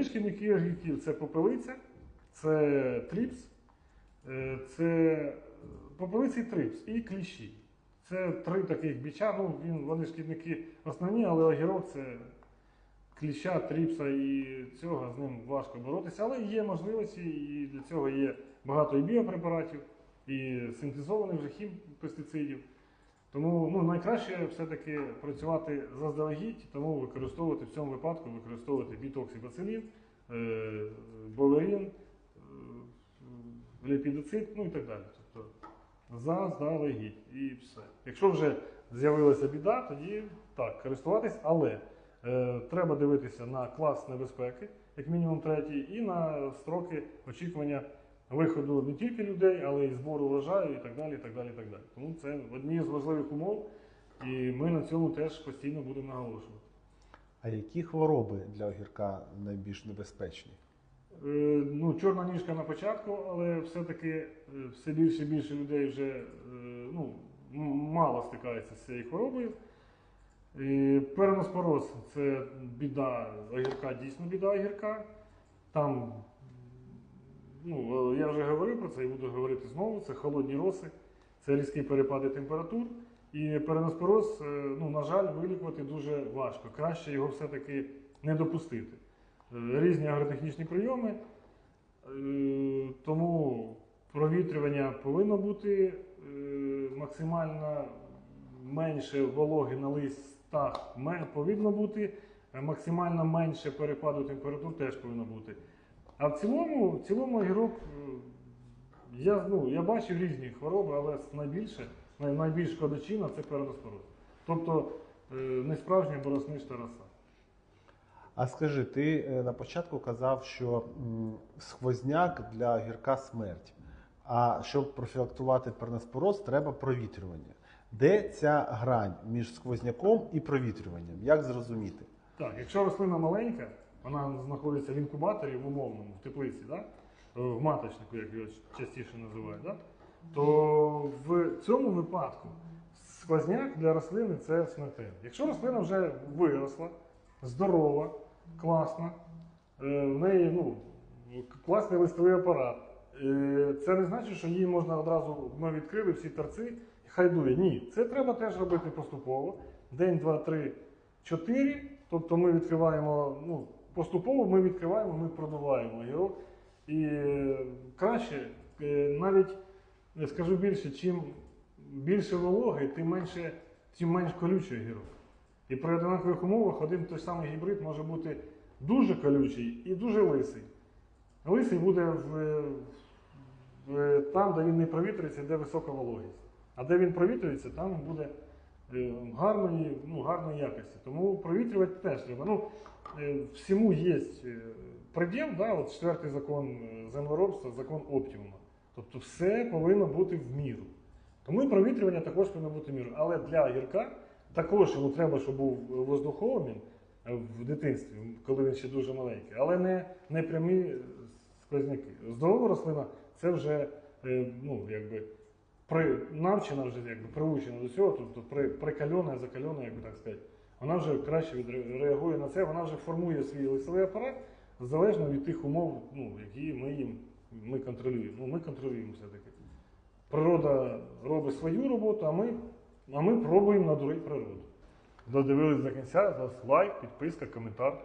Основні шкідники це попелиця, це тріпс, е, це попелиця і трипс і кліщі. Це три таких біча. Ну, він, вони шкідники основні, але огірок це кліща, тріпса і цього з ним важко боротися. Але є можливості, і для цього є багато і біопрепаратів, і синтезованих вже хімпестицидів. Тому ну, найкраще все-таки працювати заздалегідь, тому використовувати в цьому випадку використовувати бітоксибацилін, е, боверін, е, ліпідоцит, ну і так далі. Тобто заздалегідь і все. Якщо вже з'явилася біда, тоді так, користуватись, але е, треба дивитися на клас небезпеки, як мінімум третій, і на строки очікування виходу не тільки людей, але й збору врожаю і так далі. І так далі, і так далі. Тому це одні з важливих умов, і ми на цьому теж постійно будемо наголошувати. А які хвороби для огірка найбільш небезпечні? Е, ну, чорна ніжка на початку, але все-таки е, все більше і більше людей вже е, ну, мало стикається з цією хворобою. Переноспороз це біда огірка, дійсно біда огірка. Там, ну, е, я вже говорив про це і буду говорити знову. Це холодні роси, це різкі перепади температур. І переноспороз, е, ну, на жаль, вилікувати дуже важко. Краще його все-таки не допустити. Е, Різні агротехнічні прийоми, тому провітрювання повинно бути максимально менше вологи на листах повинно бути, максимально менше перепаду температур теж повинно бути. А в цілому, в цілому огірок, е, я, ну, я бачив різні хвороби, але найбільше, най- найбільш шкодочинна це переноспороз. Тобто е, не справжня боросниста роса. А скажи, ти е, на початку казав, що м, сквозняк для огірка смерть. А щоб профілактувати перноспороз, треба провітрювання. Де ця грань між сквозняком і провітрюванням? Як зрозуміти? Так, якщо рослина маленька, вона знаходиться в інкубаторі в умовному, в теплиці, да? Е, в маточнику, як його частіше називають, да? то в цьому випадку сквозняк для рослини це смертельно. Якщо рослина вже виросла, здорова, класна, е, в неї ну, класний листовий апарат, е, це не значить, що її можна одразу ми відкрили всі торці і хай дує. Ні, це треба теж робити поступово. День, два, три, чотири. Тобто ми відкриваємо, ну, поступово ми відкриваємо, ми продуваємо огірок. І е, краще, е, навіть скажу більше, чим більше вологи, тим менше, тим менш колючий огірок. І при однакових умовах один той самий гібрид може бути дуже колючий і дуже лисий. Лисий буде в, в, там, де він не провітрюється, де висока вологість. А де він провітрюється, там буде е, гарної, ну, гарної якості. Тому провітрювати теж треба. Ну, е, всьому є е, предел, да, от четвертий закон е, землеробства, закон оптимума. Тобто все повинно бути в міру. Тому і провітрювання також повинно бути в міру. Але для огірка також йому треба, щоб був воздухообмін е, в дитинстві, коли він ще дуже маленький, але не, не прямі е, сквозняки. Здорова рослина це вже е, ну, якби, при, навчена, вже якби, приучена до цього, тобто при, прикальона, закальона, як так сказати. Вона вже краще відреагує на це, вона вже формує свій лисовий апарат залежно від тих умов, ну, які ми їм ми контролюємо. Ну, ми контролюємо все-таки. Природа робить свою роботу, а ми, а ми пробуємо надурити природу. Додивились до кінця, за лайк, підписка, коментар.